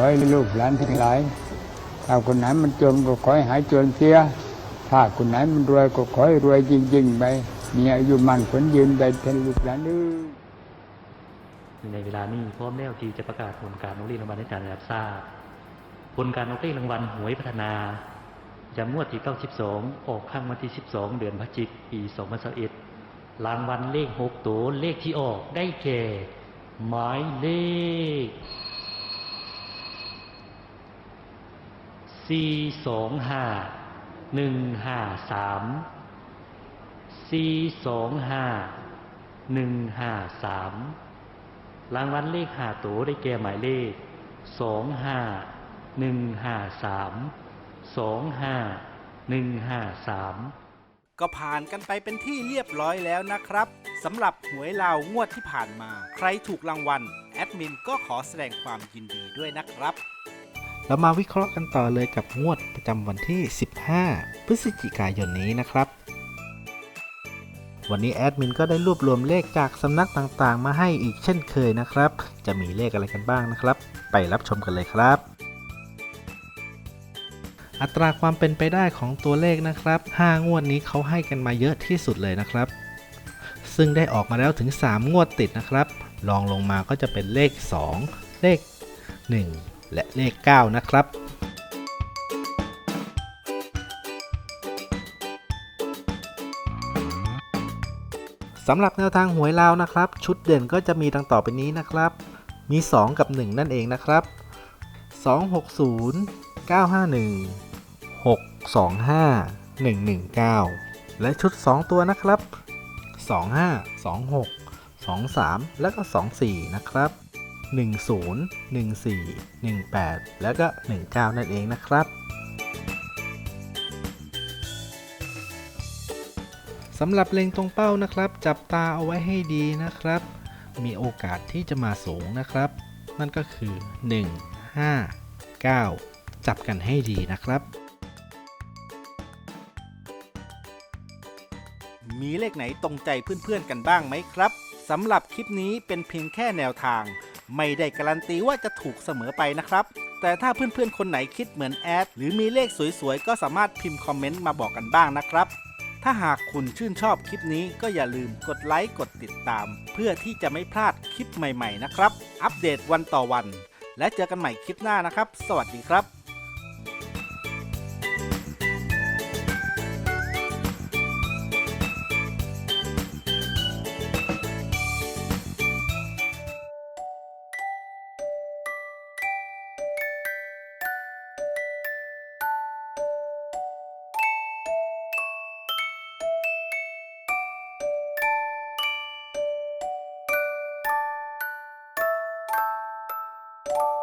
อให้ลูกหลานทั้งหลายถ้าคนไหนมันจนก็ขอให้หายจนเสีย ถ้าคนไหนมันรวยก็ขอให้รวยจริงๆไปมีอายุมันผลยืนไปเทนลูกหลานเอ้ยในเวลานี้พร้อมแล้วที่จะประกาศผลการออกเรียนรางวัลให้การได้รับทราบผลการออกเรียนรางวัลหวยพัฒนาจำงวดที่ 92 ออกข้างวันที่ 12 เดือนพฤศจิกปี 2021รางวัลเลข 6 ตัวเลขที่ออกได้แก่หมายเลข สี่สองห้าหนึ่งห้าสามสี่สองห้าหนึ่งห้าสามรางวัลเลขหาตัวได้แก่หมายเลขสองห้าหนึ่งห้าสามสองห้าหนึ่งห้าสามก็ผ่านกันไปเป็นที่เรียบร้อยแล้วนะครับสำหรับหวยลาวงวดที่ผ่านมา ใครถูกรางวัลแอดมินก็ขอแสดงความยินดีด้วยนะครับ เรามาวิเคราะห์กันต่อเลยกับงวดประจำวันที่ 15 พฤศจิกายนนี้นะครับ วันนี้แอดมินก็ได้รวบรวมเลขจากสำนักต่างๆ มาให้อีกเช่นเคยนะครับ จะมีเลขอะไรกันบ้างนะครับ ไปรับชมกันเลยครับ อัตราความเป็นไปได้ของตัวเลขนะครับ 5 งวดนี้เขาให้กันมาเยอะที่สุดเลยนะครับ ซึ่งได้ออกมาแล้วถึง 3 งวดติดนะครับลองลงมาก็จะเป็นเลข 2 เลข 1 และเลข 9 นะครับสำหรับแนวทางหวยลาวนะครับ ชุดเด่นก็จะมีดังต่อไปนี้นะครับ มี 2 กับ 1 นั่นเองนะครับ 260 951 625 119 และชุด 2 ตัวนะครับ 25 26 23 แล้วก็ 24 นะครับ 10 14 18 แล้วก็ 19 นั่นเองนะครับสำหรับเล็งตรงเป้านะครับ จับตาเอาไว้ให้ดีนะครับ มีโอกาสที่จะมาสูงนะครับ นั่นก็คือ 1 5 9 จับกันให้ดีนะครับ มีเลขไหนตรงใจเพื่อนๆกันบ้างไหมครับสำหรับคลิปนี้เป็นเพียงแค่แนวทาง ไม่ได้การันตีว่าจะถูกเสมอไปนะครับ แต่ถ้าเพื่อนๆคนไหนคิดเหมือนแอด หรือมีเลขสวยๆ ก็สามารถพิมพ์คอมเมนต์มาบอกกันบ้างนะครับ ถ้าหากคุณชื่นชอบคลิปนี้ก็อย่าลืมกดไลค์กดติดตาม เพื่อที่จะไม่พลาดคลิปใหม่ๆนะครับ อัปเดตวันต่อวัน และเจอกันใหม่คลิปหน้านะครับ สวัสดีครับ you